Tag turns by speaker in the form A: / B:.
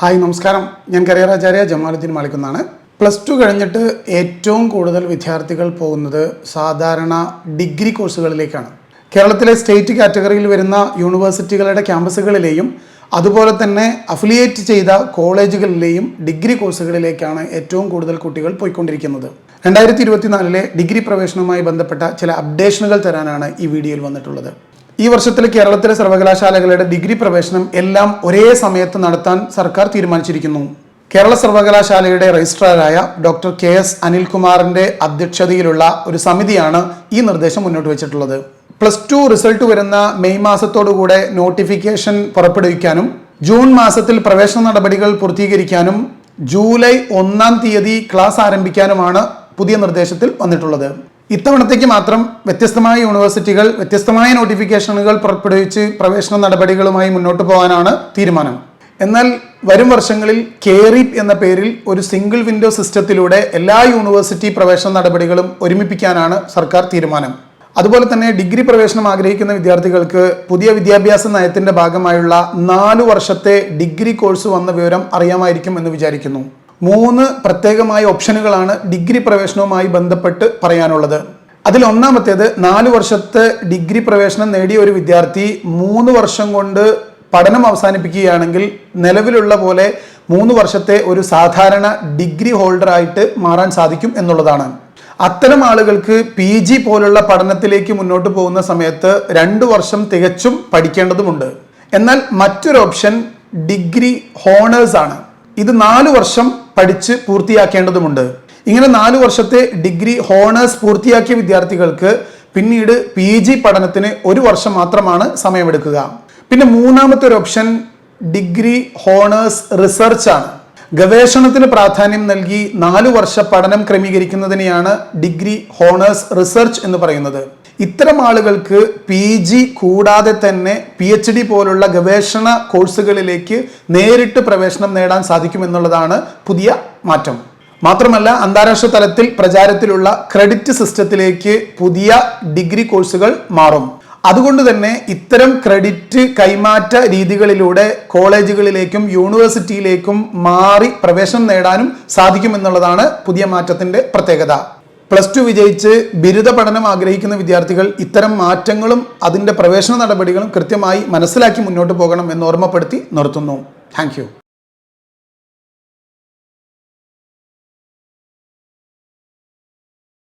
A: Hi നമസ്കാരം. ഞാൻ career Acharya Jamaluddin മാളിക്കുന്നാണ് പ്ലസ് ടു കഴിഞ്ഞിട്ട് ഏറ്റവും കൂടുതൽ വിദ്യാർത്ഥികൾ പോകുന്നത് സാധാരണ ഡിഗ്രി കോഴ്സുകളിലേക്കാണ്. കേരളത്തിലെ സ്റ്റേറ്റ് കാറ്റഗറിയിൽ വരുന്ന യൂണിവേഴ്സിറ്റികളുടെ ക്യാമ്പസുകളിലെയും അതുപോലെ തന്നെ അഫിലിയേറ്റ് ചെയ്ത കോളേജുകളിലെയും ഡിഗ്രി കോഴ്സുകളിലേക്കാണ് ഏറ്റവും കൂടുതൽ കുട്ടികൾ പോയിക്കൊണ്ടിരിക്കുന്നത്. രണ്ടായിരത്തി ഇരുപത്തിനാലിലെ ഡിഗ്രി പ്രവേശനവുമായി ബന്ധപ്പെട്ട ചില അപ്ഡേഷനുകൾ തരാനാണ് ഈ വീഡിയോയിൽ വന്നിട്ടുള്ളത്. ഈ വർഷത്തിൽ കേരളത്തിലെ സർവകലാശാലകളുടെ ഡിഗ്രി പ്രവേശനം എല്ലാം ഒരേ സമയത്ത് നടത്താൻ സർക്കാർ തീരുമാനിച്ചിരിക്കുന്നു. കേരള സർവകലാശാലയുടെ രജിസ്ട്രാറായ ഡോക്ടർ കെ എസ് അനിൽകുമാറിന്റെ അധ്യക്ഷതയിലുള്ള ഒരു സമിതിയാണ് ഈ നിർദ്ദേശം മുന്നോട്ട് വെച്ചിട്ടുള്ളത്. പ്ലസ് ടു റിസൾട്ട് വരുന്ന മെയ് മാസത്തോടുകൂടെ നോട്ടിഫിക്കേഷൻ പുറപ്പെടുവിക്കാനും ജൂൺ മാസത്തിൽ പ്രവേശന നടപടികൾ പൂർത്തീകരിക്കാനും ജൂലൈ ഒന്നാം തീയതി ക്ലാസ് ആരംഭിക്കാനുമാണ് പുതിയ നിർദ്ദേശത്തിൽ വന്നിട്ടുള്ളത്. ഇത്തവണത്തേക്ക് മാത്രം വ്യത്യസ്തമായ യൂണിവേഴ്സിറ്റികൾ വ്യത്യസ്തമായ നോട്ടിഫിക്കേഷനുകൾ പുറപ്പെടുവിച്ച് പ്രവേശന നടപടികളുമായി മുന്നോട്ട് പോകാനാണ് തീരുമാനം. എന്നാൽ വരും വർഷങ്ങളിൽ കേറിപ് എന്ന പേരിൽ ഒരു സിംഗിൾ വിൻഡോ സിസ്റ്റത്തിലൂടെ എല്ലാ യൂണിവേഴ്സിറ്റി പ്രവേശന നടപടികളും ഒരുമിപ്പിക്കാനാണ് സർക്കാർ തീരുമാനം. അതുപോലെ തന്നെ ഡിഗ്രി പ്രവേശനം ആഗ്രഹിക്കുന്ന വിദ്യാർത്ഥികൾക്ക് പുതിയ വിദ്യാഭ്യാസ നയത്തിന്റെ ഭാഗമായുള്ള നാലു വർഷത്തെ ഡിഗ്രി കോഴ്സ് വന്ന വിവരം അറിയാമായിരിക്കും എന്ന് വിചാരിക്കുന്നു. മൂന്ന് പ്രത്യേകമായ ഓപ്ഷനുകളാണ് ഡിഗ്രി പ്രവേശനവുമായി ബന്ധപ്പെട്ട് പറയാനുള്ളത്. അതിൽ ഒന്നാമത്തേത് നാല് വർഷത്തെ ഡിഗ്രി പ്രവേശനം നേടിയ ഒരു വിദ്യാർത്ഥി മൂന്ന് വർഷം കൊണ്ട് പഠനം അവസാനിപ്പിക്കുകയാണെങ്കിൽ നിലവിലുള്ള പോലെ മൂന്ന് വർഷത്തെ ഒരു സാധാരണ ഡിഗ്രി ഹോൾഡർ ആയിട്ട് മാറാൻ സാധിക്കും എന്നുള്ളതാണ്. അത്തരം ആളുകൾക്ക് പി ജി പോലുള്ള പഠനത്തിലേക്ക് മുന്നോട്ട് പോകുന്ന സമയത്ത് രണ്ട് വർഷം തികച്ചും പഠിക്കേണ്ടതുമുണ്ട്. എന്നാൽ മറ്റൊരു ഓപ്ഷൻ ഡിഗ്രി ഹോണേഴ്സ് ആണ്. ഇത് നാല് വർഷം പഠിച്ച് പൂർത്തിയാക്കേണ്ടതുണ്ട് ഇങ്ങനെ നാല് വർഷത്തെ ഡിഗ്രി ഹോണേഴ്സ് പൂർത്തിയാക്കിയ വിദ്യാർത്ഥികൾക്ക് പിന്നീട് പി ജി പഠനത്തിന് ഒരു വർഷം മാത്രമാണ് സമയമെടുക്കുക. പിന്നെ മൂന്നാമത്തെ ഒരു ഓപ്ഷൻ ഡിഗ്രി ഹോണേഴ്സ് റിസർച്ച് ആണ് ഗവേഷണത്തിന് പ്രാധാന്യം നൽകി നാലു വർഷ പഠനം ക്രമീകരിക്കുന്നതിനെയാണ് ഡിഗ്രി ഹോണേഴ്സ് റിസർച്ച് എന്ന് പറയുന്നത്. ഇത്തരം ആളുകൾക്ക് പി ജി കൂടാതെ തന്നെ പി എച്ച് ഡി പോലുള്ള ഗവേഷണ കോഴ്സുകളിലേക്ക് നേരിട്ട് പ്രവേശനം നേടാൻ സാധിക്കുമെന്നുള്ളതാണ് പുതിയ മാറ്റം. മാത്രമല്ല അന്താരാഷ്ട്ര തലത്തിൽ പ്രചാരത്തിലുള്ള ക്രെഡിറ്റ് സിസ്റ്റത്തിലേക്ക് പുതിയ ഡിഗ്രി കോഴ്സുകൾ മാറും. അതുകൊണ്ട് തന്നെ ഇത്തരം ക്രെഡിറ്റ് കൈമാറ്റ രീതികളിലൂടെ കോളേജുകളിലേക്കും യൂണിവേഴ്സിറ്റിയിലേക്കും മാറി പ്രവേശനം നേടാനും സാധിക്കുമെന്നുള്ളതാണ് പുതിയ മാറ്റത്തിന്റെ പ്രത്യേകത. പ്ലസ് ടു വിജയിച്ച് ബിരുദ പഠനം ആഗ്രഹിക്കുന്ന വിദ്യാർത്ഥികൾ ഇത്തരം മാറ്റങ്ങളും അതിന്റെ പ്രവേശന നടപടികളും കൃത്യമായി മനസ്സിലാക്കി മുന്നോട്ട് പോകണം എന്ന് ഓർമ്മപ്പെടുത്തി നിർത്തുന്നു. താങ്ക്